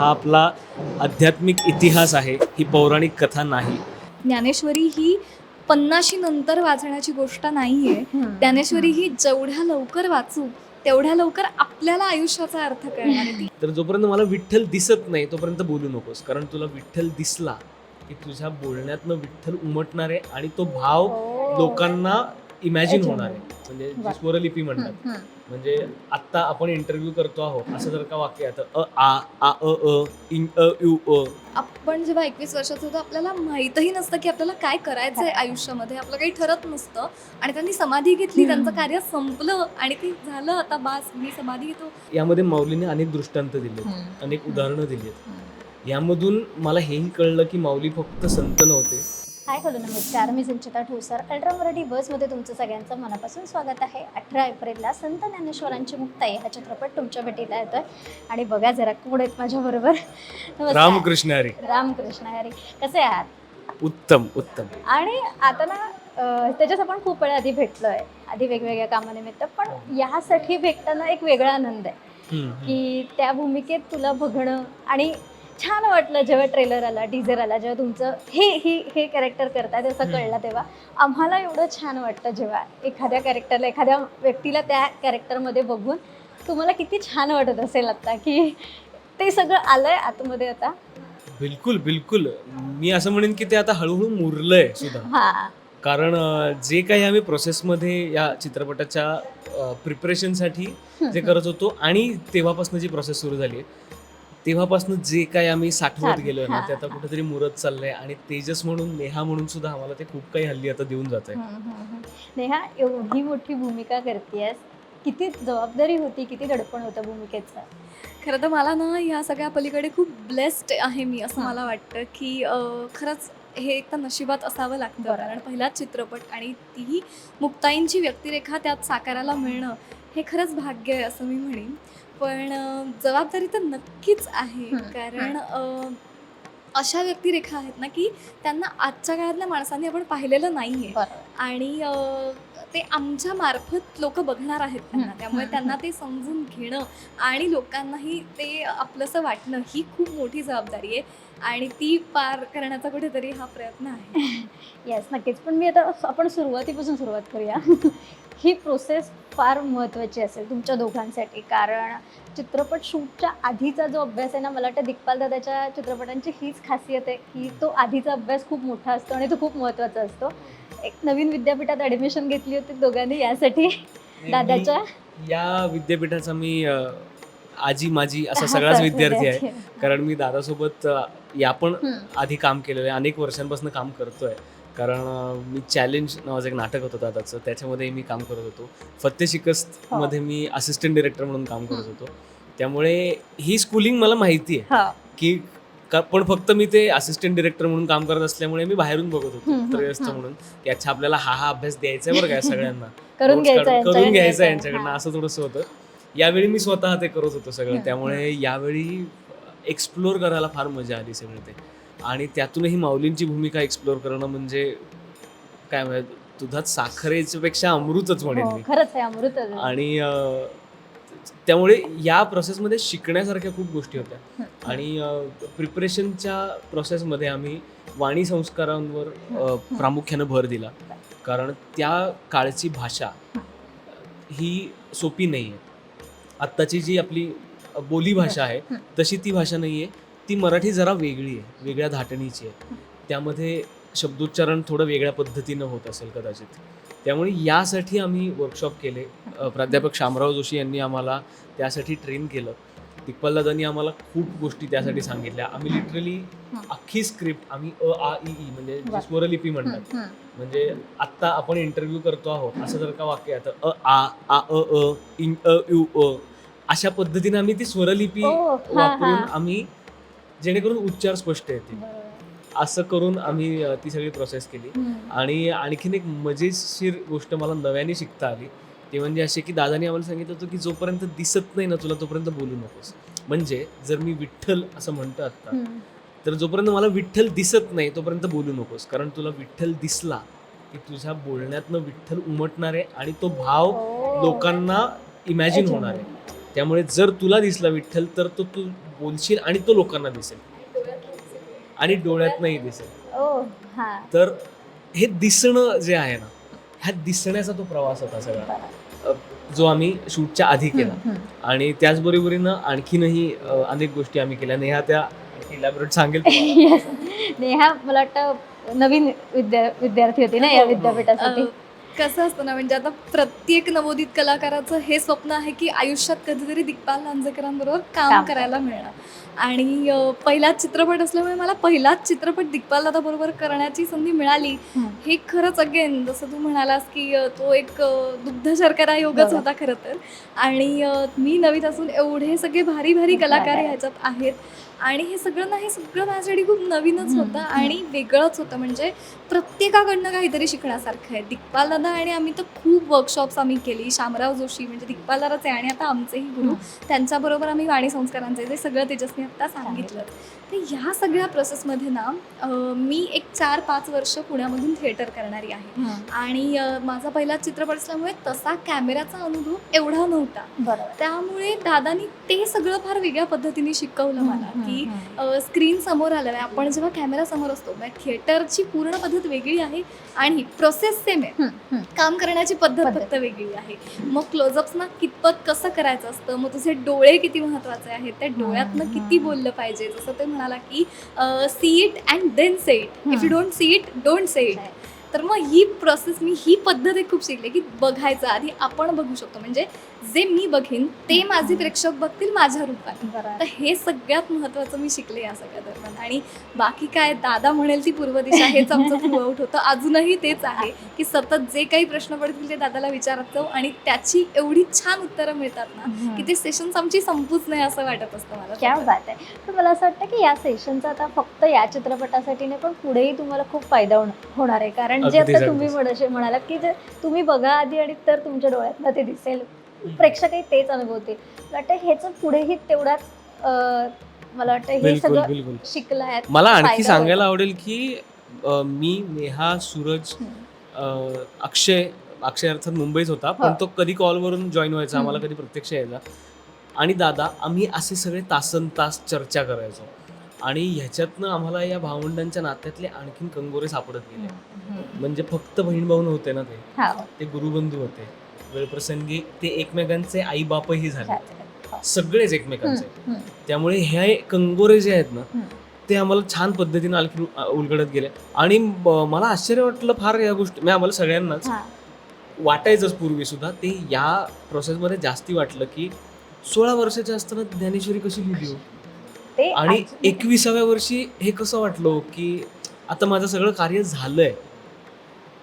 हा आपला आध्यात्मिक इतिहास आहे ही पौराणिक कथा नाही. ज्ञानेश्वरी ही पन्नाशी नंतर वाचण्याची गोष्ट नाहीये. ज्ञानेश्वरी ही जेवढ्या लवकर वाचू तेवढ्या लवकर आपल्याला आयुष्याचा अर्थ कळणार आहे ती. तर जोपर्यंत मला विठ्ठल दिसत नाही तोपर्यंत बोलू नकोस. कारण तुला विठ्ठल दिसला की तुझ्या बोलण्यातनं विठ्ठल उमटणार आहे आणि तो भाव लोकांना इमॅजिन होणार आहे. म्हणजे जी. स्वरलिपी म्हणतात. म्हणजे आत्ता आपण इंटरव्ह्यू करतो आहोत असं जर का वाक्य आहे तर अ आ आ अ अ इन अ यु अ. आपण जेव्हा एकवीस वर्षाचं होतो आपल्याला माहीतही नसतं की आपल्याला काय करायचं आहे आयुष्यामध्ये. आपलं काही ठरत नसतं. आणि त्यांनी समाधी घेतली. त्यांचं कार्य संपलं आणि ते झालं आता बास. मी समाधी घेतो. यामध्ये माऊलीने अनेक दृष्टांत दिले अनेक उदाहरणं दिली आहेत यामधून मला हेही कळलं की माऊली फक्त संत नव्हते. हाय हॅलो नमस्कार. मी संचिता ठोसर. अल्ट्रा मराठी बसमध्ये तुमचं सगळ्यांचं मनापासून स्वागत आहे. अठरा एप्रिलला संत ज्ञानेश्वरांची मुक्ताई हा चित्रपट तुमच्या भेटीला येतोय. आणि बघा जरा कोण आहेत माझ्याबरोबर. रामकृष्ण हरी. रामकृष्ण हरी. कसे आहात? उत्तम उत्तम. आणि आता ना त्याच्यात आपण खूप वेळा आधी भेटलोय. आधी वेगवेगळ्या कामानिमित्त. पण यासाठी भेटताना एक वेगळा आनंद आहे. की त्या भूमिकेत तुला बघणं आणि छान वाटलं जेव्हा ट्रेलर आला टीझर आला जेव्हा तुमचं हे ही हे कॅरेक्टर करताय असं. कळलं तेव्हा. आम्हाला एवढं छान वाटतं जेव्हा एखाद्या कॅरेक्टरला एखाद्या व्यक्तीला त्या कॅरेक्टरमध्ये बघून तुम्हाला किती छान वाटत असेल आता की ते सगळं आलंय आतमध्ये आता. बिलकुल बिलकुल. मी असं म्हणेन की ते आता हळूहळू मुरलंय सुद्धा. कारण जे काही आम्ही प्रोसेसमध्ये या चित्रपटाच्या प्रिपरेशनसाठी जे करत होतो आणि तेव्हापासून जी प्रोसेस सुरू झाली तेव्हापासून जे काही आम्ही साठवत साठ- गेलो ना ते आता. कुठेतरी मुरत चाललंय आणि तेजस म्हणून नेहा म्हणून सुद्धा आम्हाला ते खूप काही हल्ली आता देऊन जात आहे. नेहा एवढी मोठी भूमिका करतेयस किती जबाबदारी होती किती दडपण होतं भूमिकेचं खरं तर मला ना ह्या सगळ्या पलीकडे खूप ब्लेस्ड आहे मी असं. मला वाटतं की खरंच हे एक तर नशिबात असावं लागतं. कारण पहिलाच चित्रपट आणि तीही मुक्ताईंची व्यक्तिरेखा त्यात साकारायला मिळणं हे खरंच भाग्य आहे असं मी म्हणेन पण जबाबदारी तर नक्कीच आहे. कारण अशा व्यक्तिरेखा आहेत ना की त्यांना आजच्या काळातल्या माणसांनी आपण पाहिलेलं नाही आहे आणि ते आमच्या मार्फत लोक बघणार आहेत त्यांना. त्यामुळे त्यांना ते समजून घेणं आणि लोकांनाही ते आपलंसं वाटणं ही खूप मोठी जबाबदारी आहे. आणि ती पार करण्याचा कुठेतरी हा प्रयत्न आहे. येस नक्कीच. पण मी आता आपण सुरुवातीपासून सुरुवात करूया. ही प्रोसेस फार महत्त्वाची असेल तुमच्या दोघांसाठी. कारण चित्रपट शूटच्या आधीचा जो अभ्यास आहे ना मला वाटतं दिग्पाल दादाच्या चित्रपटांची हीच खासियत आहे की तो आधीचा अभ्यास खूप मोठा असतो आणि तो खूप महत्त्वाचा असतो. एक नवीन विद्यापीठात ॲडमिशन घेतली होती दोघांनी यासाठी दादाच्या. या विद्यापीठाचा मी आजी माझी असा हा, सगळाच विद्यार्थी आहे. कारण मी दादासोबत या पण. आधी काम केलेलं आहे. अनेक वर्षांपासून काम करतोय. कारण मी चॅलेंज नावाचं एक नाटक होतं दादाचं. त्याच्यामध्ये मी काम करत होतो. फत्ते शिकस्त मध्ये मी असिस्टंट डिरेक्टर म्हणून काम करत. होतो. त्यामुळे ही स्कूलिंग मला माहिती आहे. हा. की पण फक्त मी ते असिस्टंट डिरेक्टर म्हणून काम करत असल्यामुळे मी बाहेरून बघत होतो. त्रयस्थ. म्हणून. की अच्छा आपल्याला हा हा अभ्यास द्यायचा आहे बरं काय सगळ्यांना. करून घ्यायचं यांच्याकडनं हा. असं थोडंसं होतं. यावेळी मी स्वतः ते करत होतो सगळं. त्यामुळे यावेळी एक्सप्लोर करायला फार मजा आली सगळं ते. आणि त्यातूनही माऊलींची भूमिका एक्सप्लोर करणं म्हणजे काय म्हणजे दुधात साखरेच्या पेक्षा अमृतच म्हणेन हो, मी. खरंच आहे आणि त्यामुळे या प्रोसेसमध्ये शिकण्यासारख्या खूप गोष्टी होत्या. आणि प्रिपरेशनच्या प्रोसेसमध्ये आम्ही वाणी संस्कारांवर प्रामुख्यानं भर दिला. कारण त्या काळची भाषा ही सोपी नाही आहे. आत्ताची जी आपली बोली भाषा आहे. तशी ती भाषा नाही आहे ती मराठी जरा वेगळी आहे वेगळ्या धाटणीची आहे. त्यामध्ये शब्दोच्चारण थोडं वेगळ्या पद्धतीनं होत असेल कदाचित. त्यामुळे यासाठी आम्ही वर्कशॉप केले. प्राध्यापक शामराव जोशी यांनी आम्हाला त्यासाठी ट्रेन केलं. दिग्पाल दादांनी आम्हाला खूप गोष्टी त्यासाठी सांगितल्या. आम्ही लिटरली. अख्खी स्क्रिप्ट आम्ही अ आ इ ई म्हणजे. स्वरलिपी म्हणतात. म्हणजे आत्ता आपण इंटरव्ह्यू करतो आहोत असं जर का वाक्य आहे तर अ आ आ अ अ इन अ यु अ अशा पद्धतीने आम्ही ती स्वरलिपी ओ, हा, वापरून हा. आम्ही जेणेकरून उच्चार स्पष्ट येतील. असं करून आम्ही अ, ती सगळी प्रोसेस केली हम्म. आणि आणखीन एक मजेशीर गोष्ट मला नव्याने शिकता आली ते म्हणजे असे की दादानी आम्हाला सांगितलं होतं की जोपर्यंत दिसत नाही ना तुला तोपर्यंत बोलू नकोस म्हणजे जर मी विठ्ठल असं म्हणतो आता हम्म. तर जोपर्यंत मला विठ्ठल दिसत नाही तोपर्यंत बोलू नकोस कारण तुला विठ्ठल दिसला की तुझ्या बोलण्यातनं विठ्ठल उमटणार आहे आणि तो भाव ओ. लोकांना इमॅजिन होणार आहे त्यामुळे जर तुला दिसला विठ्ठल तर तो तू बोलशील आणि तो लोकांना दिसेल. आणि डोळ्यातनंही दिसेल. ओ हा. तर हे दिसणं जे आहे ना ह्या दिसण्याचा तो प्रवास होता सगळा. जो आम्ही शूटच्या आधी केला. आणि त्याचबरोबरीनं आणखीनही अनेक गोष्टी आम्ही केल्या. नेहा त्या इलॅबोरेट सांगेल. नेहा मला वाटतं नवीन विद्या विद्यार्थी होती ना या हो, हो. विद्यापीठासाठी. कसं असतं ना म्हणजे आता प्रत्येक नवोदित कलाकाराचं हे स्वप्न आहे की आयुष्यात कधीतरी दिग्पाल लांजेकरांबरोबर काम करायला मिळणार आणि पहिलाच चित्रपट असल्यामुळे मला पहिलाच चित्रपट दिग्पाल दादा बरोबर करण्याची संधी मिळाली. हे खरंच अगेन जसं तू म्हणालास की तो एक दुग्ध शर्करा योगच. होता खरं तर आणि मी नवीन असून एवढे सगळे भारी भारी कलाकार. ह्याच्यात आहेत आणि हे सगळं ना हे सगळं माझ्यासाठी खूप नवीनच होतं. आणि वेगळंच होतं. म्हणजे प्रत्येकाकडनं काहीतरी शिकण्यासारखं आहे. दिग्पाल दादा आणि आम्ही तर खूप वर्कशॉप्स आम्ही केली. शामराव जोशी म्हणजे दिग्पाल दादाच आहे आणि आता आमचेही गुरु. त्यांच्याबरोबर आम्ही वाणी संस्कारांचे जे सगळं तेजसने आता सांगितलं. तर ह्या सगळ्या प्रोसेसमध्ये ना मी एक चार पाच वर्ष पुण्यामधून थिएटर करणारी आहे. आणि माझा पहिला चित्रपट असल्यामुळे तसा कॅमेऱ्याचा अनुभव एवढा नव्हता. त्यामुळे दादानी ते सगळं फार वेगळ्या पद्धतीने शिकवलं मला. की स्क्रीन समोर आलं आहे आपण जेव्हा कॅमेरा समोर असतो म्हणजे थिएटरची पूर्ण पद्धत वेगळी आहे आणि प्रोसेस सेम आहे. काम करण्याची पद्धत. फक्त वेगळी आहे. मग क्लोजअप्सना कितपत कसं करायचं असतं? मग तुझे डोळे किती महत्त्वाचे आहेत? त्या डोळ्यातनं. किती बोललं पाहिजे? जसं ते म्हणाला की see it and then say it if you. Don't see it don't say it तर मग ही प्रोसेस मी ही पद्धत एक खूप शिकले की बघायचं आधी आपण बघू शकतो. म्हणजे जे मी बघीन ते माझे प्रेक्षक बघतील माझ्या रूपात. तर हे सगळ्यात महत्त्वाचं मी शिकले या सगळ्या दरम्यान. आणि बाकी काय दादा म्हणेल ती पूर्व दिशा हेच आमचं थ्रू आउट होतं अजूनही तेच आहे की सतत जे काही प्रश्न पडतील ते दादाला विचारत जाऊ आणि त्याची एवढी छान उत्तरं मिळतात ना. की ते सेशन्स आमची संपूच नाही असं वाटत असतं मला. क्या. बात आहे. तर मला असं वाटतं की या सेशनचा आता फक्त या चित्रपटासाठी नाही पण पुढेही तुम्हाला खूप फायदा होण- होणार आहे. कारण जे आता तुम्ही म्हणालात की जे तुम्ही बघा आधी आणि तर तुमच्या डोळ्यातनं ते दिसेल. प्रेक्षकही तेच अनुभवतील मला वाटतं ह्याचं पुढेही तेवढाच मला वाटतं हे बिलकुल सगळं बिलकुल शिकलाय मला आणखी फायदा सांगायला. आवडेल की अ, मी नेहा सूरज. अ, अक्षय अक्षय अर्थात मुंबईच होता पण हो. तो कधी कॉलवरून जॉईन व्हायचा आम्हाला. कधी प्रत्यक्ष यायचा आणि दादा आम्ही असे सगळे तासन तास चर्चा करायचो आणि ह्याच्यातनं आम्हाला या भावंडांच्या नात्यातले आणखीन कंगोरे सापडत गेले. म्हणजे फक्त बहीण भाऊ नव्हते ना ते हा ते गुरुबंधू होते वेळप्रसंगी ते एकमेकांचे आई बापही झाले हो. सगळेच एकमेकांचे. त्यामुळे हे कंगोरे जे आहेत ना. ते आम्हाला छान पद्धतीने आणखी उलगडत गेले आणि मला आश्चर्य वाटलं फार या गोष्टी म्हणजे आम्हाला सगळ्यांनाच हा. वाटायचंच पूर्वी सुद्धा ते या प्रोसेसमध्ये जास्ती वाटलं की सोळा वर्षाच्या असताना ज्ञानेश्वरी कशी लिहिली हो? आणि एकविसाव्या वर्षी हे कसं वाटलं की आता माझं सगळं कार्य झालंय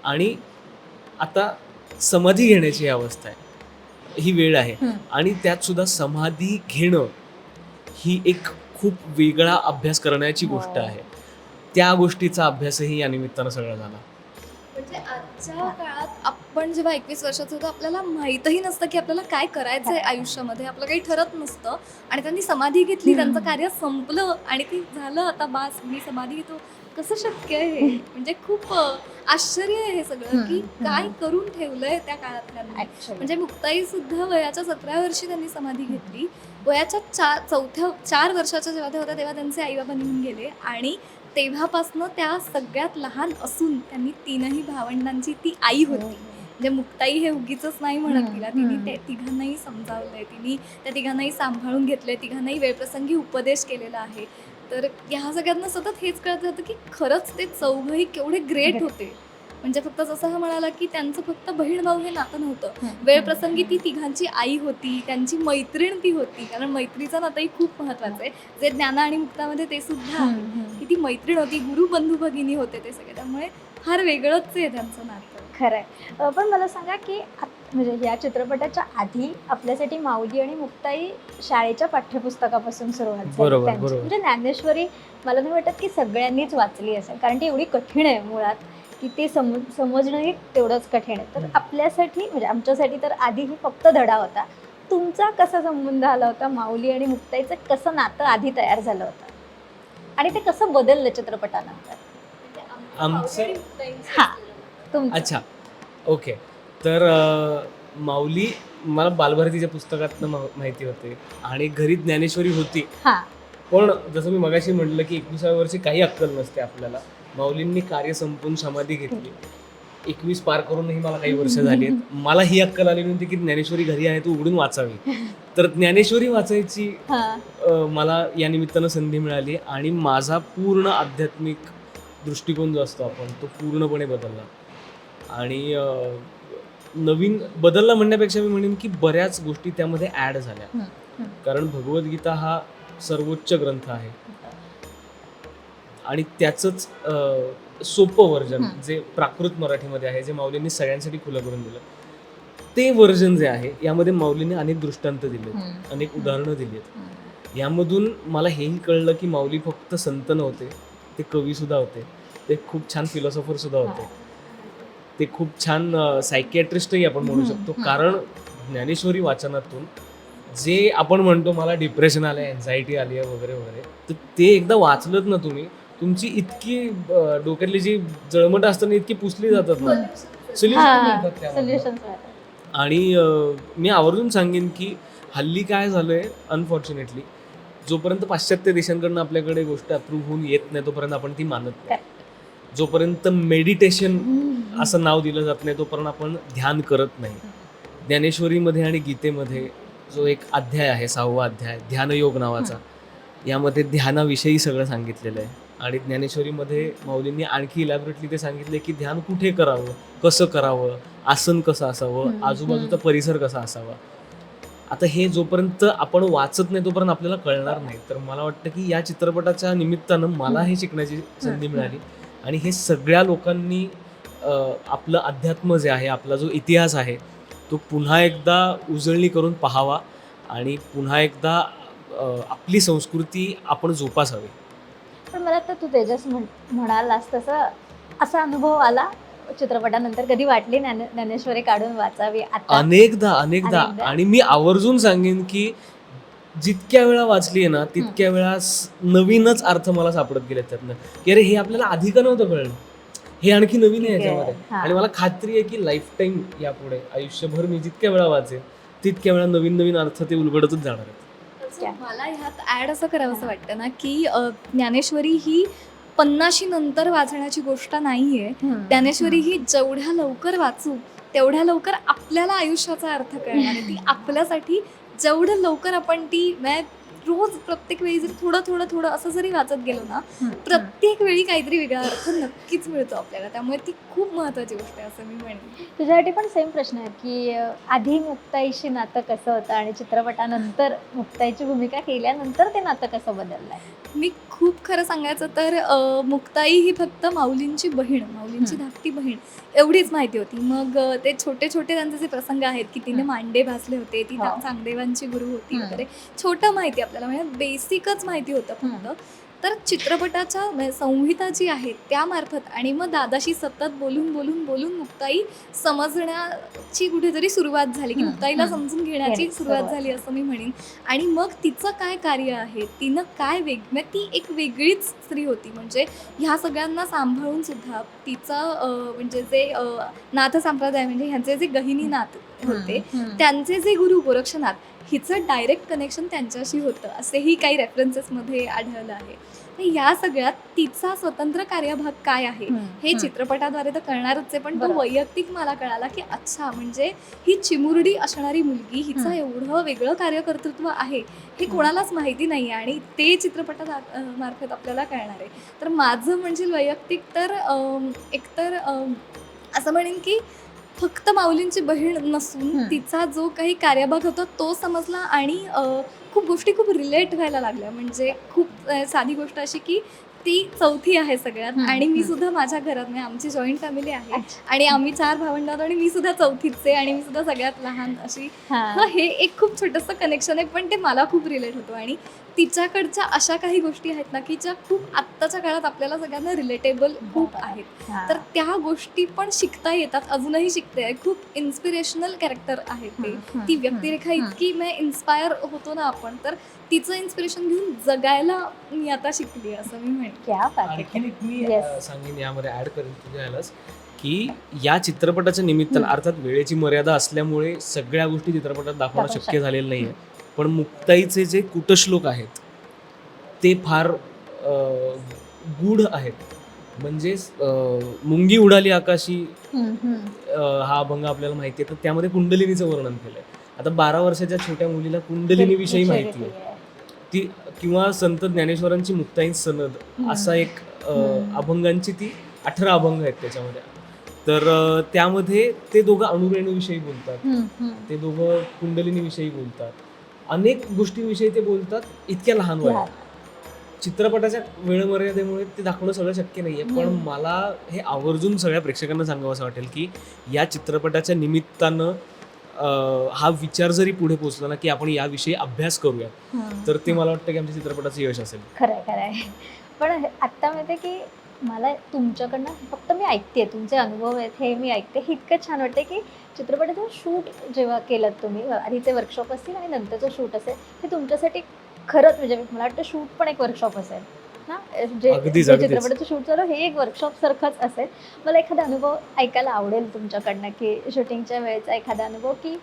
आणि आता समाधी घेण्याची ही अवस्था आहे. ही वेळ आहे. आणि त्यात सुद्धा समाधी घेणं ही एक खूप वेगळा अभ्यास करण्याची गोष्ट हो. आहे. त्या गोष्टीचा अभ्यासही या निमित्तानं सगळा झाला. म्हणजे आजच्या काळात आपण जेव्हा एकवीस वर्षाचं होतो आपल्याला माहीतही नसतं की आपल्याला काय करायचं आहे आयुष्यामध्ये. आपलं काही ठरत नसतं. आणि त्यांनी समाधी घेतली. त्यांचं कार्य संपलं आणि ते झालं. आता बास मी समाधी घेतो. कसं शक्य आहे? हे? म्हणजे खूप आश्चर्य आहे हे सगळं की. काय करून ठेवलंय त्या काळात त्यांनी Actually. म्हणजे मुक्ताई सुद्धा वयाच्या सतरा वर्षी त्यांनी समाधी घेतली. वयाच्या चार चौथ्या चार वर्षाच्या जेव्हा त्या होत्या तेव्हा त्यांचे आई बाबा निघून गेले. आणि तेव्हापासनं त्या सगळ्यात लहान असून त्यांनी तीनही भावंडांची ती आई होती. म्हणजे मुक्ताई हे उगीच नाही म्हणत तिला. तिने. ते तिघांनाही समजावलंय. तिने त्या तिघांनाही सांभाळून घेतलंय. तिघांनाही वेळप्रसंगी उपदेश केलेला आहे. तर ह्या सगळ्यांना सतत हेच कळत होतं की खरंच ते चौघही केवढे ग्रेट. होते. म्हणजे फक्त जसं हा म्हणाला की त्यांचं फक्त बहीण भाऊ हे नातं नव्हतं. हम्म. वेळप्रसंगी ती तिघांची आई होती त्यांची मैत्रीण ती होती. कारण मैत्रीचं नातंही खूप महत्वाचं आहे. जे ज्ञाना आणि मुक्तामध्ये ते सुद्धा. की ती मैत्रीण होती गुरु बंधू भगिनी होते ते सगळे. त्यामुळे फार वेगळंच आहे त्यांचं नातं. खरंय. पण मला सांगा की म्हणजे या चित्रपटाच्या आधी आपल्यासाठी माऊली आणि मुक्ताई शाळेच्या पाठ्यपुस्तकापासून सुरुवात झाली. बरोबर, त्यांची. बरोबर. म्हणजे ज्ञानेश्वरी मला नाही वाटत की सगळ्यांनीच वाचली असेल कारण ती एवढी कठीण आहे मुळात की ते सम समजणंही तेवढंच कठीण आहे. तर आपल्यासाठी म्हणजे आमच्यासाठी तर आधी ही फक्त धडा होता. तुमचा कसा संबंध आला होता माऊली आणि मुक्ताईचं? कसं नातं आधी तयार झालं होतं? आणि ते कसं बदललं चित्रपटानंतर? आमचं- हा. तुमचं. अच्छा ओके. तर अ, माऊली मला बालभारतीच्या पुस्तकातनं मा- माहिती होते. आणि घरी ज्ञानेश्वरी होती. हा. पण जसं मी मगाशी म्हटलं की एकविसाव्या वर्षी काही अक्कल नसते आपल्याला. माऊलींनी कार्य संपून समाधी घेतली. एकवीस पार करूनही मला काही वर्ष झाली आहेत मला ही अक्कल आली नव्हती की ज्ञानेश्वरी घरी आहे तू उघडून वाचावी. तर ज्ञानेश्वरी वाचायची हा. अ, मला या निमित्तानं संधी मिळाली. आणि माझा पूर्ण आध्यात्मिक दृष्टिकोन जो असतो आपण तो पूर्णपणे बदलला. आणि अ, नवीन बदलला म्हणण्यापेक्षा मी म्हणेन की बऱ्याच गोष्टी त्यामध्ये ॲड झाल्या. कारण भगवद्गीता हा सर्वोच्च ग्रंथ आहे आणि त्याचंच सोपं व्हर्जन हम्म. जे प्राकृत मराठीमध्ये आहे जे माऊलींनी सगळ्यांसाठी खुलं करून दिलं ते व्हर्जन जे आहे यामध्ये माऊलींनी अनेक दृष्टांत दिले हम्म. अनेक उदाहरणं दिली आहेत हम्म. यामधून मला हेही कळलं की माऊली फक्त संत नव्हते ते कवी सुद्धा होते ते खूप छान फिलॉसॉफर सुद्धा होते ते खूप छान सायकियाट्रिस्टही आपण म्हणू शकतो. कारण ज्ञानेश्वरी वाचनातून जे आपण म्हणतो मला डिप्रेशन आलं आहे एन्झायटी आली आहे वगैरे वगैरे तर ते एकदा वाचलं ना तुम्ही तुमची इतकी डोक्यातली जी जळमट असताना इतकी पुसली जातात ना. सोल्युशन आणि मी आवर्जून सांगेन की हल्ली काय झालंय अनफॉर्च्युनेटली जोपर्यंत पाश्चात्य देशांकडनं आपल्याकडे गोष्ट अप्रूव्ह होऊन येत नाही तोपर्यंत आपण ती मानत नाही. जोपर्यंत मेडिटेशन असं नाव दिलं जात नाही तोपर्यंत आपण ध्यान करत नाही. ज्ञानेश्वरीमध्ये आणि गीतेमध्ये जो एक अध्याय आहे सहावा अध्याय ध्यानयोग नावाचा यामध्ये ध्यानाविषयी सगळं सांगितलेलं आहे. आणि ज्ञानेश्वरीमध्ये माऊलींनी आणखी इलॅबरेटली ते सांगितले की ध्यान कुठे करावं कसं करावं आसन कसं असावं आजूबाजूचा. परिसर कसा असावा. आता हे जोपर्यंत आपण वाचत नाही तोपर्यंत आपल्याला कळणार नाही. तर मला वाटतं की या चित्रपटाच्या निमित्तानं मला हे शिकण्याची संधी. मिळाली. आणि हे सगळ्या लोकांनी आपलं अध्यात्म जे आहे आपला जो इतिहास आहे तो पुन्हा एकदा उजळणी करून पाहावा आणि पुन्हा एकदा आपली संस्कृती आपण जोपासावी. पण मला तर तू तेजस म्हण म्हणालास तसं असा अनुभव आला चित्रपटानंतर? कधी वाटली ज्ञाने- ज्ञानेश्वरी काढून वाचावी अनेकदा. अनेकदा. आणि मी आवर्जून सांगेन की जितक्या वेळा वाचली आहे ना तितक्या वेळा नवीनच अर्थ मला सापडत गेले त्यातनं. की अरे हे आपल्याला आधी का नव्हतं कळलं. हे आणखी नवीन आहे याच्यामध्ये. हा. आणि मला खात्री आहे की लाईफ टाईम यापुढे आयुष्यभर मी जितक्या वेळा वाचेन तितक्या वेळा नवीन नवीन अर्थ ते उलगडतच जाणार आहेत? मला ह्यात ऍड असं करावं असं वाटतं ना की ज्ञानेश्वरी ही पन्नाशी नंतर वाचण्याची गोष्ट नाहीये. हम्म. ज्ञानेश्वरी ही. जेवढ्या लवकर वाचू तेवढ्या लवकर आपल्याला आयुष्याचा अर्थ कळणार आहे. ती आपल्यासाठी जेवढं लवकर आपण ती म्हणजे रोज प्रत्येक वेळी जर थोडं थोडं थोडं असं जरी वाचत गेलो ना. प्रत्येक वेळी काहीतरी वेगळा अर्थ नक्कीच मिळतो आपल्याला. त्यामुळे ती खूप महत्वाची गोष्ट आहे असं मी म्हणेन. तुझ्यासाठी पण सेम प्रश्न आहे की आधी मुक्ताईशी नातं कसं होतं आणि चित्रपटानंतर मुक्ताईची भूमिका केल्यानंतर ते नातं कसं बदललंय? मी खूप खरं सांगायचं तर मुक्ताई ही फक्त माऊलींची बहीण माऊलींची. धाकटी बहीण एवढीच माहिती होती मग ते छोटे छोटे त्यांचे जे प्रसंग आहेत की तिने. मांडे भासले होते ती हो. चांगदेवांची गुरु होती. वगैरे छोटं माहिती आपल्याला म्हणजे बेसिकच माहिती होतं फक्त तर चित्रपटाच्या संहिता जी आहे त्यामार्फत आणि मग दादाशी सतत बोलून बोलून बोलून मुक्ताई समजण्याची कुठेतरी सुरुवात झाली की मुक्ताईला. समजून घेण्याची सुरुवात झाली असं मी म्हणेन. आणि मग तिचं काय कार्य आहे? तिनं काय वेग म्हणजे ती एक वेगळीच स्त्री होती. म्हणजे ह्या सगळ्यांना सांभाळून सुद्धा तिचा म्हणजे जे नाथ संप्रदाय म्हणजे ह्यांचे जे गहिनी नाथ होते त्यांचे जे गुरु गोरक्षनाथ हिचं डायरेक्ट कनेक्शन त्यांच्याशी होतं असेही काही रेफरन्सेसमध्ये आढळलं आहे तर या सगळ्यात तिचा स्वतंत्र कार्यभाग काय आहे हे चित्रपटाद्वारे तर कळणारच आहे पण तो. वैयक्तिक मला कळाला की अच्छा म्हणजे ही चिमुरडी असणारी मुलगी हिचं. एवढं वेगळं कार्यकर्तृत्व आहे हे. कोणालाच माहिती नाही आणि ते चित्रपटात अं, मार्फत आपल्याला कळणार आहे तर माझं म्हणजे वैयक्तिक तर एकतर असं म्हणेन की फक्त माऊलींची बहीण नसून. तिचा जो काही कार्यभाग होता तो समजला आणि खूप गोष्टी खूप रिलेट व्हायला लागल्या म्हणजे खूप साधी गोष्ट अशी की ती चौथी आहे सगळ्यात आणि मी. सुद्धा माझ्या घरात म्हणजे आमची जॉईंट फॅमिली आहे. आणि आम्ही चार भावंड आहोत आणि मी सुद्धा चौथीच आहे आणि मी सुद्धा सगळ्यात लहान अशी हा. एक खूप छोटंसं कनेक्शन आहे पण ते मला खूप रिलेट होतो आणि तिच्याकडच्या अशा काही गोष्टी आहेत ना की ज्या खूप आत्ताच्या काळात आपल्याला सगळ्यांना रिलेटेबल खूप आहेत. तर त्या गोष्टी पण शिकता येतात अजूनही शिकते आहे खूप इन्स्पिरेशनल कॅरेक्टर आहे ते ती व्यक्तिरेखा. इतकी मी इन्स्पायर होतो ना आपण तर तिचं इन्स्पिरेशन घेऊन जगायला मी आता शिकली असं मी म्हणेन क्या बात आहे. आणखीन एक मी Yes. अ, सांगेन यामध्ये ऍड करेन तुझ्या ह्यालाच की या चित्रपटाच्या निमित्तानं अर्थात वेळेची मर्यादा असल्यामुळे सगळ्या गोष्टी चित्रपटात दाखवणं दाखवू शक्य झालेलं नाहीये पण मुक्ताईचे जे कुटश्लोक आहेत ते फार अ, गूढ आहेत म्हणजेच अ, मुंगी उडाली आकाशी हम्म, हम्म. अ, हा अभंग आपल्याला माहिती आहे तर त्यामध्ये कुंडलिनीचं वर्णन केलंय आता बारा वर्षाच्या छोट्या मुलीला कुंडलिनी विषयी विषय माहिती आहे आहे. ती किंवा संत ज्ञानेश्वरांची मुक्ताईन सनद. असा एक. अभंगांची ती अठरा अभंग आहेत त्याच्यामध्ये तर त्यामध्ये ते दोघं अणुरेणूविषयी बोलतात. ते दोघं कुंडलिनीविषयी बोलतात अनेक गोष्टींविषयी ते बोलतात इतक्या लहान वयात लहान. चित्रपटाच्या वेळमर्यादेमुळे ते दाखवणं सगळं शक्य नाहीये पण. मला हे आवर्जून सगळ्या प्रेक्षकांना सांगावं असं वाटेल की या चित्रपटाच्या निमित्तानं हा विचार जरी पुढे पोहोचला ना की आपण याविषयी अभ्यास करूया. तर ते मला वाटतं की आमच्या चित्रपटाचं यश असेल. खरंय खरंय. पण आत्ता माहिती की मला तुमच्याकडनं फक्त मी ऐकते तुमचे अनुभव आहेत हे मी ऐकते. हे इतकं छान वाटते की चित्रपटाचं शूट जेव्हा केलं तुम्ही आधीचे वर्कशॉप असतील आणि नंतरचं शूट असेल हे तुमच्यासाठी खरंच म्हणजे मला वाटतं शूट पण एक वर्कशॉप असेल. ना जे अगदीच, जे अगदीच. चित्रपटाचं शूट चालू हे एक वर्कशॉप सारखंच असेल. मला एखादा अनुभव ऐकायला आवडेल तुमच्याकडनं की शूटिंगच्या वेळेचा एखादा अनुभव की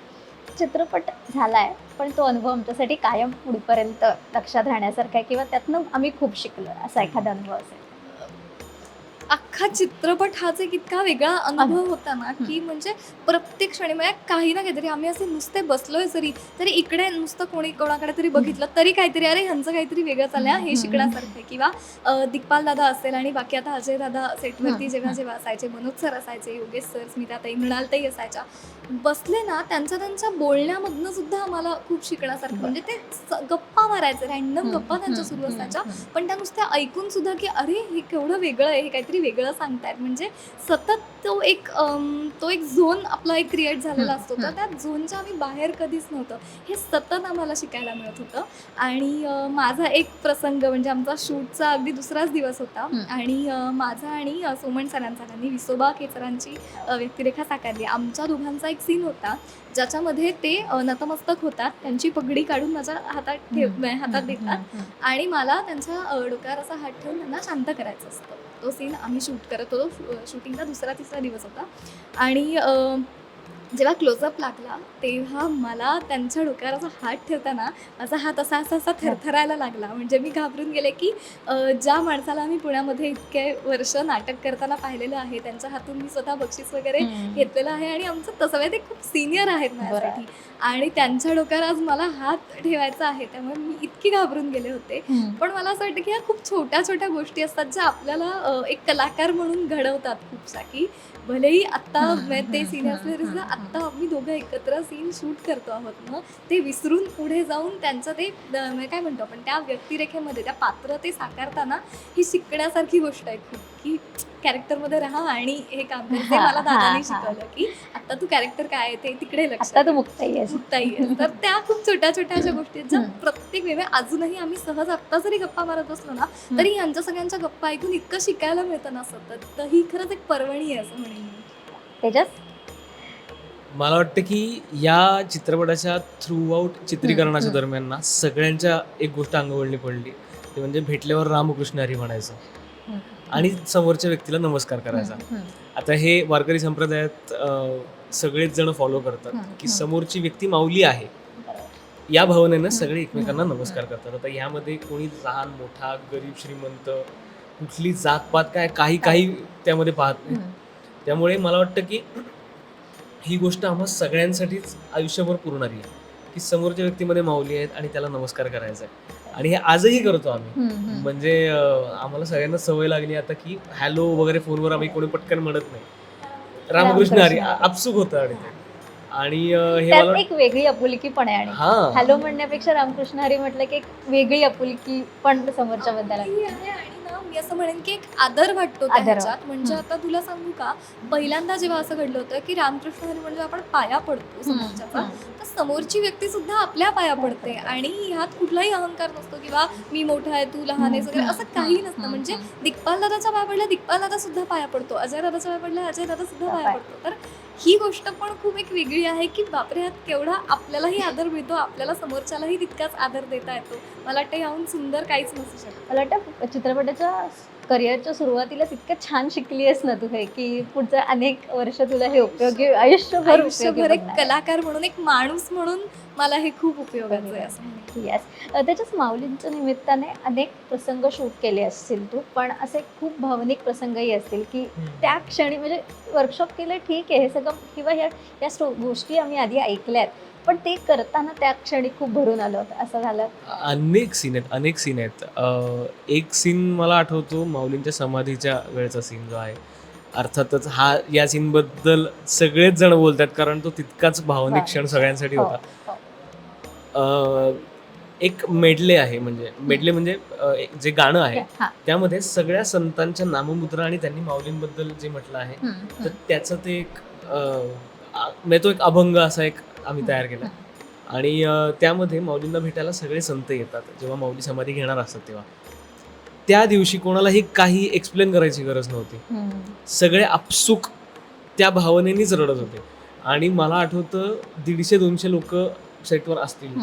चित्रपट झालाय पण तो अनुभव आमच्यासाठी कायम पुढपर्यंत लक्षात राहण्यासारखा आहे किंवा त्यातनं आम्ही खूप शिकलो असा एखादा अनुभव असेल. अख्खा चित्रपट हाच एक इतका वेगळा अनुभव होता ना की म्हणजे प्रत्येक क्षणी म्हणजे काही ना काहीतरी आम्ही असे नुसते बसलोय जरी तरी इकडे नुसतं कोणी कोणाकडे तरी बघितलं तरी काहीतरी अरे ह्यांचं काहीतरी वेगळं चाललंय हा, हे. शिकण्यासारखं आहे. किंवा दिग्पाल दादा असेल आणि बाकी आता अजय दादा सेटवरती जेव्हा. जेव्हा असायचे मनोज सर असायचे योगेश सर स्मिताताई मृणालताई असायच्या बसले ना त्यांच्या त्यांच्या बोलण्यामधनं सुद्धा आम्हाला खूप शिकण्यासारखं म्हणजे ते गप्पा मारायचे रॅन्डम गप्पा त्यांच्या सुरू असायच्या पण त्या नुसत्या ऐकून सुद्धा की अरे हे केवढं वेगळं आहे हे काहीतरी वेगळं सांगतायत. म्हणजे सतत तो एक तो एक झोन आपला एक क्रिएट झालेला असतो. तर त्या झोनच्या आम्ही बाहेर कधीच नव्हतं. हे सतत आम्हाला शिकायला मिळत होतं. आणि माझा एक प्रसंग म्हणजे आमचा शूटचा अगदी दुसराच दिवस होता. आणि माझा आणि अ, सोमन सरांचा त्यांनी विसोबा केसरांची व्यक्तिरेखा साकारली. आमच्या दोघांचा एक सीन होता. ज्याच्यामध्ये ते नतमस्तक होतात. त्यांची पगडी काढून माझ्या हातात ठेव हातात देतात आणि मला त्यांच्या डोक्यावर असा हात ठेवून त्यांना शांत करायचं असतं. तो सीन आम्ही शूट करत होतो. शूटिंगचा दुसरा तिसरा दिवस होता. आणि जेव्हा क्लोजअप लागला तेव्हा मला त्यांच्या डोक्यावर असा हात ठेवताना माझा हात असा असा असा थरथरायला लागला. म्हणजे मी घाबरून गेले की ज्या माणसाला मी पुण्यामध्ये इतके वर्ष नाटक करताना पाहिलेलं आहे त्यांच्या हातून मी स्वतः बक्षीस वगैरे घेतलेलं आहे आणि आमचं तसं आहे ते खूप सिनियर आहेत माझ्यासाठी. आणि त्यांच्या डोक्यावर आज मला हात ठेवायचा आहे त्यामुळे मी इतकी घाबरून गेले होते. पण मला असं वाटतं की ह्या खूप छोट्या छोट्या गोष्टी असतात ज्या आपल्याला एक कलाकार म्हणून घडवतात खूपसा की भलेही आत्ता म्हणजे ते हम्म, सीन असले आत्ता आम्ही दोघं एकत्र सीन शूट करतो आहोत ना ते विसरून पुढे जाऊन त्यांचं ते म्हणजे काय म्हणतो आपण त्या व्यक्तिरेखेमध्ये त्या पात्र ते साकारताना ही शिकण्यासारखी गोष्ट आहे खूप की कॅरेक्टरमध्ये राहा आणि हे काम कर. ते हा, मला दादानी शिकवलं की आता तू कॅरेक्टर काय आहे ते तिकडे लक्ष आता मुक्ताई आहे. तर त्या खूप छोट्या छोट्या अशा गोष्टी आहेत ज्या हम्म. प्रत्येक वेळी अजूनही आम्ही सहज आत्ता जरी गप्पा मारत असलो ना तरी यांच्या सगळ्यांच्या गप्पा ऐकून इतकं शिकायला मिळतं ना सतत. तर ही खरंच एक पर्वणी आहे असं म्हणेन मी. तेजस? मला वाटतं की या चित्रपटाच्या थ्रू आउट चित्रीकरणाच्या. दरम्यान ना सगळ्यांच्या एक गोष्ट अंगवळणी पडली. ते म्हणजे भेटल्यावर रामकृष्ण हरी म्हणायचं. आणि समोरच्या व्यक्तीला नमस्कार करायचा. आता हे वारकरी संप्रदायात सगळेच जण फॉलो करतात की. समोरची व्यक्ती माऊली आहे. या भावनेनं सगळे एकमेकांना नमस्कार करतात. आता यामध्ये कोणी लहान मोठा गरीब श्रीमंत कुठली जातपात काय काही काही त्यामध्ये पाहत नाही. त्यामुळे मला वाटतं की ही गोष्ट आम्हा सगळ्यांसाठीच आयुष्यभर पुरणारी आहे. की समोरच्या व्यक्तीमध्ये माऊली आहेत आणि त्याला नमस्कार करायचा आहे. आणि हे आजही करतो आम्ही. म्हणजे आम्हाला सगळ्यांना सवय लागली आता की हॅलो वगैरे फोनवर आम्ही कोणी पटकन म्हणत नाही. रामकृष्ण हरी. आपसुक होतं आणि ते. आणि हे एक वेगळी आपुलकी पण आहे आणि हॅलो म्हणण्यापेक्षा रामकृष्ण हरी म्हटलं की एक वेगळी आपुलकी पण समोरच्या बद्दल मी असं म्हणेन की एक आदर वाटतो त्या आदर ह्याच्यात. म्हणजे आता तुला सांगू का पहिल्यांदा जेव्हा असं घडलं होतं की रामकृष्ण हरी म्हणजे आपण पाया पडतो समोरच्याचा तर समोरची व्यक्ती सुद्धा आपल्या पाया पडते आणि ह्यात कुठलाही अहंकार नसतो किंवा मी मोठा आहे तू लहान आहेस वगैरे असं काही नसतं. म्हणजे दिग्पाल दादाच्या पाया पडल्या दिग्पाल दादा सुद्धा पाया पडतो. अजय दादाच्या पाया पडल्या अजय दादा सुद्धा पाया पाया. पडतो. तर ही गोष्ट पण खूप एक वेगळी आहे की बापरे केवढा आपल्यालाही आदर मिळतो आपल्याला समोरच्यालाही तितकाच आदर देता येतो. मला वाटतं याहून सुंदर काहीच नसू शकतं. मला वाटतं चित्रपटाच्या करिअरच्या सुरुवातीलाच इतकं छान शिकली आहेस ना तू हे की पुढचं अनेक वर्ष तुला हे उपयोगी आयुष्यभर आयुष्यभर एक कलाकार म्हणून एक माणूस म्हणून मला हे खूप उपयोगाचं आहे असं. येस त्याच्याच माऊलींच्या निमित्ताने अनेक प्रसंग शूट केले असतील तू पण असे खूप भावनिक प्रसंगही असतील की त्या क्षणी म्हणजे वर्कशॉप केलं ठीक आहे हे सगळं किंवा ह्या या गोष्टी आम्ही आधी ऐकल्यात पण ते करताना त्या क्षणी खूप भरून आलं होतं असं झालं अनेक सीन आहेत अनेक सीन आहेत एक सीन मला आठवतो माऊलींच्या समाधीच्या वेळचा सीन जो आहे अर्थातच हा या सीन बद्दल सगळेच जण बोलतात कारण तो तितकाच भावनिक क्षण सगळ्यांसाठी हो, होता हो. एक मेडले आहे म्हणजे मेडले म्हणजे जे गाणं आहे. त्यामध्ये सगळ्या संतांच्या नाममुद्रा आणि त्यांनी माऊलींबद्दल जे म्हटलं आहे तर. त्याचं ते एक म्हणजे तो एक अभंग असा एक आम्ही तयार केला. आणि त्यामध्ये माऊलींना भेटायला सगळे संत येतात. जेव्हा माऊली समाधी घेणार असतात तेव्हा. त्या दिवशी कोणालाही काही एक्सप्लेन करायची गरज नव्हती. सगळे आपसुक त्या भावनेनीच रडत होते. आणि मला आठवतं दीडशे दोनशे लोक सेटवर असतील.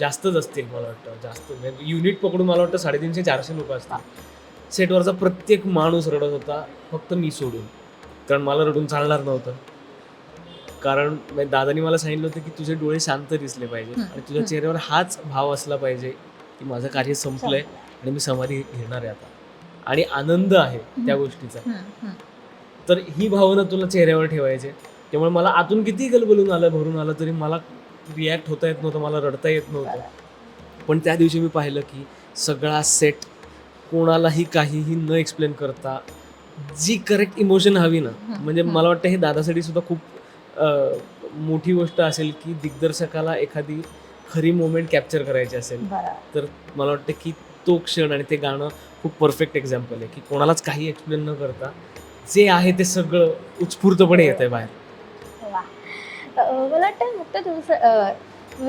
जास्तच असतील मला वाटतं. जास्त. युनिट पकडून मला वाटतं साडेतीनशे चारशे लोक असतात सेटवरचा प्रत्येक माणूस रडत होता. फक्त मी सोडून. कारण मला रडून चालणार नव्हतं. कारण दादानी मला सांगितलं होतं की तुझे डोळे शांत दिसले पाहिजे आणि तुझ्या. चेहऱ्यावर हाच भाव असला पाहिजे की माझं कार्य संपलंय आणि मी समाधी घेणार आहे आता. आणि आनंद आहे त्या गोष्टीचा. तर ही भावना तुला चेहऱ्यावर ठेवायची त्यामुळे मला आतून किती गलबलून आलं भरून आलं तरी मला रिॲक्ट होता येत नव्हतं मला रडता येत नव्हतं. पण त्या दिवशी मी पाहिलं की सगळा सेट कोणालाही काहीही न एक्सप्लेन करता जी करेक्ट इमोशन हवी ना म्हणजे. मला वाटतं हे दादासाठी सुद्धा खूप मोठी गोष्ट असेल की दिग्दर्शकाला एखादी खरी मोमेंट कॅप्चर करायची असेल. तर मला वाटतं की तो क्षण आणि ते गाणं खूप परफेक्ट एक्झाम्पल आहे की कोणालाच काही एक्सप्लेन न करता जे आहे ते सगळं उत्स्फूर्तपणे येत आहे बाहेर वा. अं, मला वाटतं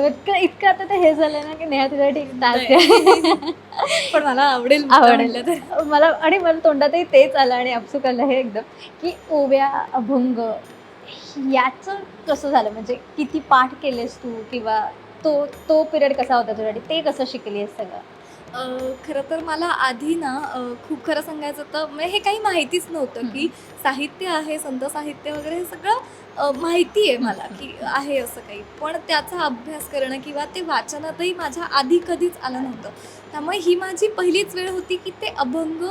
इतकं इतकं आता ते हे झालं ना की नेहा तास आहे. पण मला आवडेल आवडेल. आवडेल तर मला आणि मला तोंडातही तेच आलं आणि आपसूक आलं हे एकदम की ओव्या अभंग याचं कसं झालं? म्हणजे किती पाठ केलेस तू? किंवा तो तो पिरियड कसा होता तुझ्यासाठी? ते कसं शिकलीस सगळं? अं, खरं तर मला आधी ना खूप खरं सांगायचं तर म्हणजे हे काही माहितीच नव्हतं की साहित्य आहे संत साहित्य वगैरे हे सगळं माहिती आहे मला की आहे असं काही. पण त्याचा अभ्यास करणं किंवा ते वाचनातही माझ्या आधी कधीच आलं नव्हतं. त्यामुळे ही माझी पहिलीच वेळ होती की ते अभंग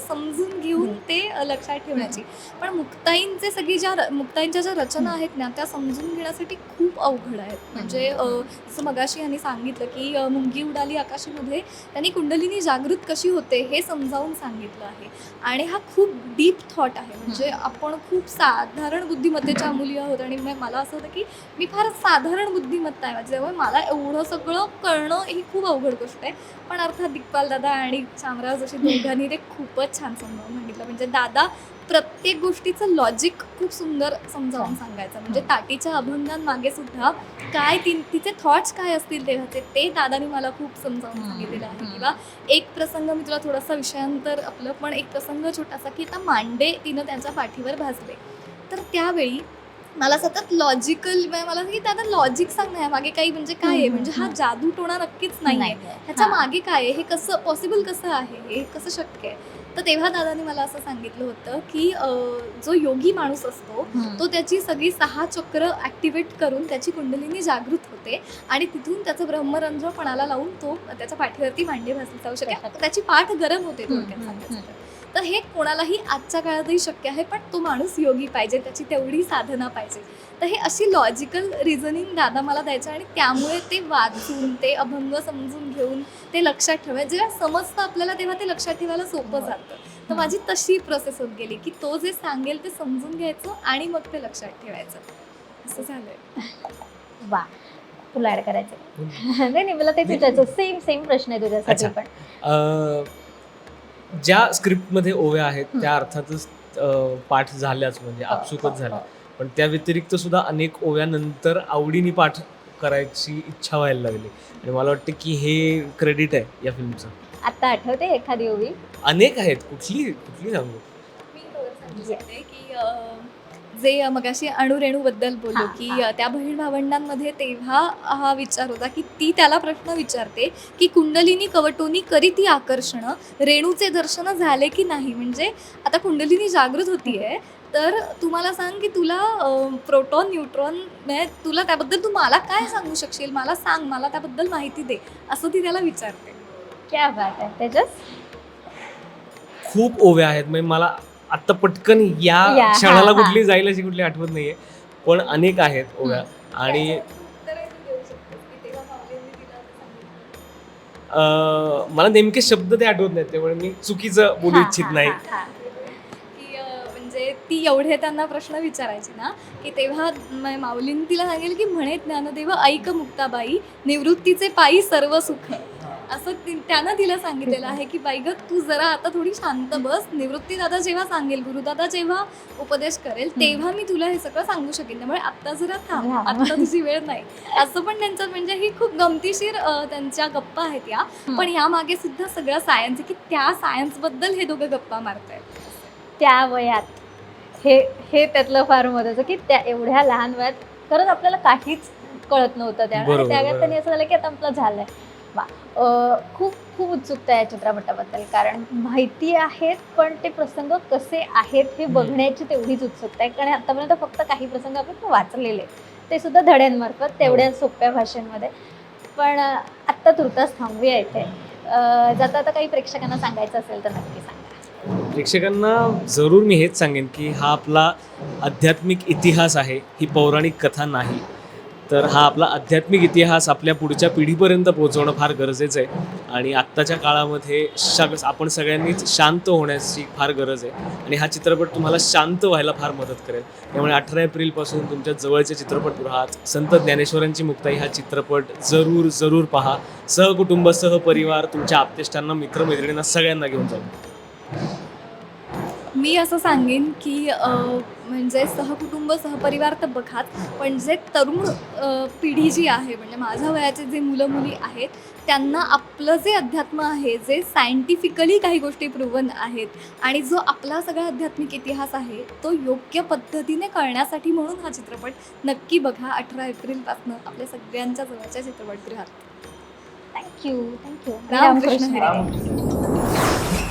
समजून घेऊन. ते लक्षात ठेवण्याची. पण मुक्ताईंचे सगळी ज्या मुक्ताईंच्या ज्या रचना आहेत ना त्या समजून घेण्यासाठी खूप अवघड आहेत. म्हणजे जसं मगाशी यांनी सांगितलं की मुंगी उडाली आकाशीमध्ये त्यांनी कुंडलिनी जागृत कशी होते हे समजावून सांगितलं आहे. आणि हा खूप डीप थॉट आहे. म्हणजे आपण खूप साधारण बुद्धिमत्तेच्या मुली आहोत आणि म- मला असं होतं की मी फार साधारण बुद्धिमत्ता आहे माझी. त्यामुळे मला एवढं सगळं कळणं ही खूप अवघड गोष्ट आहे. पण अर्थात दिग्पाल दादा आणि शामराव जोशी दोघांनी ते खूपच छान समजावून सांगितलं. म्हणजे दादा प्रत्येक गोष्टीचं लॉजिक खूप सुंदर समजावून सांगायचं. म्हणजे ताटीच्या अभंगांमागे सुद्धा काय ती तिचे थॉट्स काय असतील तेव्हाचे ते दादानी मला खूप समजावून सांगितलेलं आहे. किंवा एक प्रसंग मी तुला थोडासा विषयांतर आपलं पण एक प्रसंग छोटासा की आता मांडे तिनं त्यांच्या पाठीवर भाजले. तर त्यावेळी मला सतत लॉजिकल मला असं की दादा लॉजिक सांग ना मागे काही म्हणजे काय आहे? म्हणजे हा. जादू टोणा नक्कीच नाही आहे ह्याच्या. मागे काय आहे? हे कसं पॉसिबल कसं आहे? हे कसं शक्य आहे? तर तेव्हा दादानी मला असं सांगितलं होतं की जो योगी माणूस असतो. तो त्याची सगळी सहा चक्र ॲक्टिवेट करून त्याची कुंडलिनी जागृत होते आणि तिथून त्याचं ब्रह्मरंध्रपणाला लावून तो त्याच्या पाठीवरती मांडे भाजले जाऊ शकेल त्याची पाठ गरम होते थोडक्यात. तर. हे कोणालाही आजच्या काळातही शक्य आहे पण तो माणूस योगी पाहिजे त्याची तेवढी साधना पाहिजे. तर हे अशी लॉजिकल रिझनिंग दादा मला द्यायचं आणि त्यामुळे ते वाचून ते अभंग समजून घेऊन ते लक्षात ठेवायचं. जेव्हा समजतं आपल्याला तेव्हा ते लक्षात ठेवायला सोपं जातं. तर माझी तशी प्रोसेस होत गेली की तो जे सांगेल ते समजून घ्यायचं आणि मग ते लक्षात ठेवायचं. असं झालंय. वा तुला ऍड करायचं नाही नाही मला तेच विचारायचं. सेम सेम प्रश्न आहे तुझ्यासाठी. पण. अं, ज्या स्क्रिप्टमध्ये ओव्या आहेत. त्या अर्थातच पाठ झाल्याच म्हणजे आपसुकच झाल्या. पण त्या व्यतिरिक्त सुद्धा अनेक ओव्यानंतर आवडीने पाठ करायची इच्छा व्हायला लागली. आणि मला वाटतं की हे क्रेडिट आहे या फिल्मचं. आता आठवते एखादी ओवी? अनेक आहेत. कुठली कुठली सांगू? मी सांगू शकते की जे मगाशी अणुरेणूबद्दल बोललो की त्या बहीण भावंडांमध्ये तेव्हा हा विचार होता की ती त्याला प्रश्न विचारते की कुंडलिनी कवटोनी करी ती आकर्षण? रेणूचे दर्शन झाले की नाही? म्हणजे आता कुंडलिनी जागृत होतीये तर तुम्हाला सांग की तुला प्रोटॉन न्यूट्रॉन म्हणजे तुला त्याबद्दल तू मला काय सांगू शकशील? मला सांग मला त्याबद्दल माहिती दे असं ती त्याला विचारते. क्या बात आहे. तेजस? खूप ओव्या आहेत. म्हणजे मला आत्ता पटकन या, या क्षणाला हा. कुठली जाईल अशी कुठली आठवत नाहीये पण अनेक आहेत ओव्या आणि. अं, मला नेमके शब्द ते आठवत नाहीत त्यामुळे मी चुकीचं बोलू हा, इच्छित हा, नाही हा, हा. की अं, म्हणजे ती एवढे त्यांना प्रश्न विचारायची ना की तेव्हा म- माऊलींनी तिला सांगेल की म्हणे ज्ञानदेव ऐक मुक्ताबाई निवृत्तीचे पायी सर्व सुख असं ती- त्यानं तिला सांगितलेलं आहे की बाई ग तू जरा आता थोडी शांत बस. निवृत्ती दादा जेव्हा सांगेल गुरुदादा जेव्हा उपदेश करेल तेव्हा मी तुला हे सगळं सांगू शकेन. त्यामुळे आत्ता जरा थांब. आत्ता तुझी वेळ नाही. असं पण त्यांचं म्हणजे ही खूप गमतीशीर अं, त्यांच्या गप्पा आहेत या. हम्म. पण यामागे सुद्धा सगळं सायन्स आहे की त्या सायन्सबद्दल हे दोघं गप्पा मारतायत. त्या वयात. हे हे त्यातलं फार महत्वाचं की त्या एवढ्या लहान वयात खरंच आपल्याला काहीच कळत नव्हतं त्या. आणि बरोबर, त्या वयात बरोबर. त्यांनी असं झालं की आता आपलं झालंय. वा. खूप खूप उत्सुकता आहे या चित्रपटाबद्दल. कारण माहिती आहेत पण ते प्रसंग कसे आहेत हे. बघण्याची तेवढीच उत्सुकता आहे. कारण आतापर्यंत फक्त काही प्रसंग आपण वाचलेले. ते सुद्धा धड्यांमार्फत तेवढ्या सोप्या भाषेमध्ये. पण आत्ता तुर्तास थांबूया इथे. जाता आता काही प्रेक्षकांना सांगायचं असेल तर नक्की सांगा. प्रेक्षकांना जरूर मी हेच सांगेन की हा आपला आध्यात्मिक इतिहास आहे ही पौराणिक कथा नाही. तर हा आपला आध्यात्मिक इतिहास आपल्या पुढच्या पिढीपर्यंत पोहोचवणं फार गरजेचं आहे. आणि आत्ताच्या काळामध्ये सग आपण सगळ्यांनीच शांत होण्याची फार गरज आहे. आणि हा चित्रपट तुम्हाला शांत व्हायला फार मदत करेल. त्यामुळे अठरा एप्रिलपासून तुमच्या जवळच्या चित्रपटगृहात संत ज्ञानेश्वरांची मुक्ताई हा चित्रपट जरूर जरूर पहा. सहकुटुंब सहपरिवार तुमच्या आप्तेष्टांना मित्रमैत्रिणींना सगळ्यांना घेऊन जाऊ. मी असं सांगेन की म्हणजे सहकुटुंब सहपरिवार तर बघाच पण जे तरुण पिढी जी आहे म्हणजे माझ्या वयाचे जे मुलं मुली आहेत त्यांना आपलं जे अध्यात्म आहे जे सायंटिफिकली काही गोष्टी प्रूव्हन आहेत आणि जो आपला सगळा आध्यात्मिक इतिहास आहे तो योग्य पद्धतीने कळण्यासाठी म्हणून हा चित्रपट नक्की बघा. अठरा एप्रिलपासून आपल्या सगळ्यांच्या जवळच्या चित्रपटगृहात थँक्यू थँक्यू रामकृष्ण. हरी.